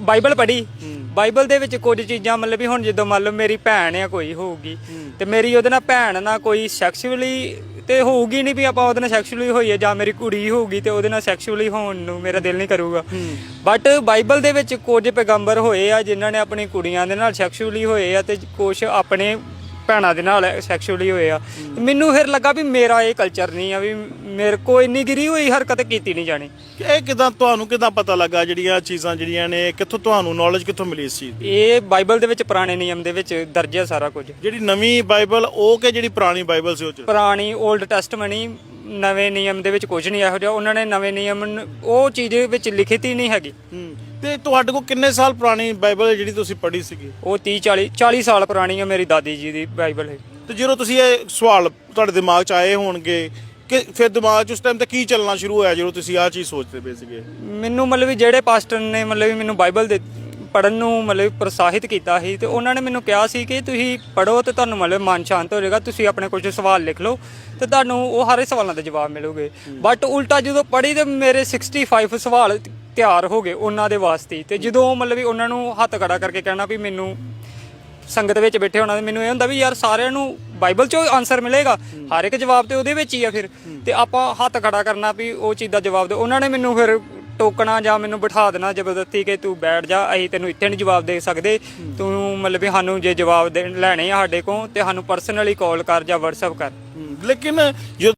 Bible ਪੜ੍ਹੀ? Bible ਦੇ ਵਿੱਚ ਕੁਝ ਚੀਜ਼ਾਂ ਮਤਲਬ ਵੀ ਹੁਣ ਜਦੋਂ ਮੰਨ ਲਓ ਮੇਰੀ ਭੈਣ ਆ ਕੋਈ ਹੋਊਗੀ ਤੇ ਮੇਰੀ ਉਹਦੇ ਨਾਲ ਭੈਣ ਨਾਲ ਕੋਈ ਸੈਕਸ਼ੂਅਲੀ ਤੇ ਹੋਊਗੀ ਨਹੀਂ ਵੀ ਆਪਾਂ ਉਹਦੇ ਨਾਲ ਸੈਕਸ਼ੂਅਲੀ ਹੋਈਏ ਜਾਂ ਮੇਰੀ ਕੁੜੀ ਹੋਊਗੀ ਤੇ ਉਹਦੇ ਨਾਲ ਸੈਕਸ਼ੂਅਲੀ ਹੋਣ ਨੂੰ ਮੇਰਾ ਦਿਲ ਨਹੀਂ ਕਰੂਗਾ। ਬਟ ਬਾਈਬਲ ਦੇ ਵਿੱਚ ਕੁਝ ਪੈਗੰਬਰ ਹੋਏ ਆ ਜਿਨ੍ਹਾਂ ਨੇ ਆਪਣੀ ਕੁੜੀਆਂ ਦੇ ਨਾਲ ਸੈਕਸ਼ੂਅਲੀ ਹੋਏ ਆ ਤੇ ਕੁਝ ਆਪਣੇ ਭੈਣਾਂ ਦੇ ਨਾਲ ਸੈਕਸ਼ੂਅਲੀ ਹੋਏ ਆ। ਮੈਨੂੰ ਫਿਰ ਲੱਗਾ ਵੀ ਮੇਰਾ ਇਹ ਕਲਚਰ ਨਹੀਂ ਆ ਵੀ ਮੇਰੇ ਕੋ ਇੰਨੀ ਗਿਰੀ ਹੋਈ ਹਰਕਤ ਕੀਤੀ ਨਹੀਂ ਜਾਣੀ। ਇਹ ਕਿਦਾਂ ਤੁਹਾਨੂੰ ਕਿਦਾਂ ਪਤਾ ਲੱਗਾ ਜਿਹੜੀਆਂ ਚੀਜ਼ਾਂ ਜਿਹੜੀਆਂ ਨੇ? ਕਿੱਥੋਂ ਤੁਹਾਨੂੰ ਨੌਲੇਜ ਕਿੱਥੋਂ ਮਿਲੀ ਇਸ ਚੀਜ਼ ਦੀ? ਇਹ ਬਾਈਬਲ ਦੇ ਵਿੱਚ ਪੁਰਾਣੇ ਨਿਯਮ ਦੇ ਵਿੱਚ ਦਰਜ ਹੈ ਸਾਰਾ ਕੁਝ। ਜਿਹੜੀ ਨਵੀਂ ਬਾਈਬਲ ਉਹ ਕਿ ਜਿਹੜੀ ਪੁਰਾਣੀ ਬਾਈਬਲ ਸੀ ਉਹ ਚ? ਪੁਰਾਣੀ 올ਡ ਟੈਸਟਮਨੀ ਨਵੇਂ ਨਿਯਮ ਦੇ ਵਿੱਚ ਕੁਝ ਨਹੀਂ ਇਹੋ ਜਿਹਾ। ਉਹਨਾਂ ਨੇ ਨਵੇਂ ਨਿਯਮ ਨ- ਉਹ ਚੀਜ਼ ਵਿੱਚ ਲਿਖਿਤ ਹੀ ਨਹੀਂ ਹੈਗੀ। ਹੂੰ। ਤੇ ਤੁਹਾਡੇ ਕੋਲ ਕਿੰਨੇ ਸਾਲ ਪੁਰਾਣੀ ਬਾਈਬਲ ਹੈ ਜਿਹੜੀ ਤੁਸੀਂ ਪੜ੍ਹੀ ਸੀਗੀ? ਉਹ 30 40 40 ਸਾਲ ਪੁਰਾਣੀ ਹੈ ਮੇਰੀ ਦਾਦੀ ਜੀ ਦੀ ਬਾਈਬਲ ਹੈ। ਤੇ ਜਦੋਂ ਤੁਸੀਂ ਇਹ ਸਵਾਲ ਤੁਹਾਡੇ ਦਿਮਾਗ 'ਚ ਆਏ ਹੋਣਗੇ ਕਿ ਫਿਰ ਦਿਮਾਗ 'ਚ ਉਸ ਟਾਈਮ ਤੇ ਕੀ ਚੱਲਣਾ ਸ਼ੁਰੂ ਹੋਇਆ ਜਦੋਂ ਤੁਸੀਂ ਆਹ ਚੀਜ਼ ਸੋਚਦੇ ਪਏ ਸੀਗੇ? ਮੈਨੂੰ ਮਤਲਬ ਵੀ ਜਿਹੜੇ ਪਾਸਟਰ ਨੇ ਮਤਲਬ ਵੀ ਮੈਨੂੰ ਬਾਈਬਲ ਦੇ ਪੜਨ ਨੂੰ ਮਤਲਬ ਪ੍ਰੋਤਸਾਹਿਤ ਕੀਤਾ ਸੀ ਤੇ ਉਹਨਾਂ ਨੇ ਮੈਨੂੰ ਕਿਹਾ ਸੀ ਕਿ ਤੁਸੀਂ ਪੜੋ ਤੇ ਤੁਹਾਨੂੰ ਮਤਲਬ ਮਨ ਸ਼ਾਂਤ ਹੋ ਜਾਏਗਾ ਤੁਸੀਂ ਆਪਣੇ ਕੁਝ ਸਵਾਲ ਲਿਖ ਲਓ ਤੇ ਤੁਹਾਨੂੰ ਉਹ ਹਰੇ ਸਵਾਲਾਂ ਦੇ ਜਵਾਬ ਮਿਲੂਗੇ। ਬਟ ਉਲਟਾ ਜਦੋਂ ਪੜ੍ਹੀ ਤੇ ਮੇਰੇ 65 ਸਵਾਲ ਤਿਆਰ ਹੋ ਗਏ ਉਹਨਾਂ ਦੇ ਵਾਸਤੇ। ਤੇ ਜਦੋਂ ਮਤਲਬ ਵੀ ਉਹਨਾਂ ਨੂੰ ਹੱਥ ਖੜਾ ਕਰਕੇ ਕਹਿਣਾ ਵੀ ਮੈਨੂੰ ਸੰਗਤ ਵਿੱਚ ਬੈਠੇ ਹੋਣਾ ਤੇ ਮੈਨੂੰ ਇਹ ਹੁੰਦਾ ਵੀ ਯਾਰ ਸਾਰਿਆਂ ਨੂੰ ਬਾਈਬਲ ਚੋਂ ਆਨਸਰ ਮਿਲੇਗਾ ਹਰ ਇੱਕ ਜਵਾਬ ਤੇ ਉਹਦੇ ਵਿੱਚ ਹੀ ਆ ਫਿਰ ਤੇ ਆਪਾਂ ਹੱਥ ਖੜਾ ਕਰਨਾ ਵੀ ਉਹ ਚੀਜ਼ ਦਾ ਜਵਾਬ ਦੇ ਉਹਨਾਂ ਨੇ ਮੈਨੂੰ ਫਿਰ ਟੋਕਣਾ ਜਾਂ ਮੈਨੂੰ ਬਿਠਾ ਦੇਣਾ ਜ਼ਬਰਦਸਤੀ ਕਿ ਤੂੰ ਬੈਠ ਜਾ, ਅਸੀਂ ਤੈਨੂੰ ਇੱਥੇ ਨਹੀਂ ਜਵਾਬ ਦੇ ਸਕਦੇ। ਤੂੰ ਮਤਲਬ ਵੀ ਸਾਨੂੰ ਜੇ ਜਵਾਬ ਦੇਣ ਲੈਣੇ ਆ ਸਾਡੇ ਕੋਲ ਤੇ ਸਾਨੂੰ ਪਰਸਨਲੀ ਕਾਲ ਕਰ ਜਾਂ WhatsApp ਕਰ। ਲੇਕਿਨ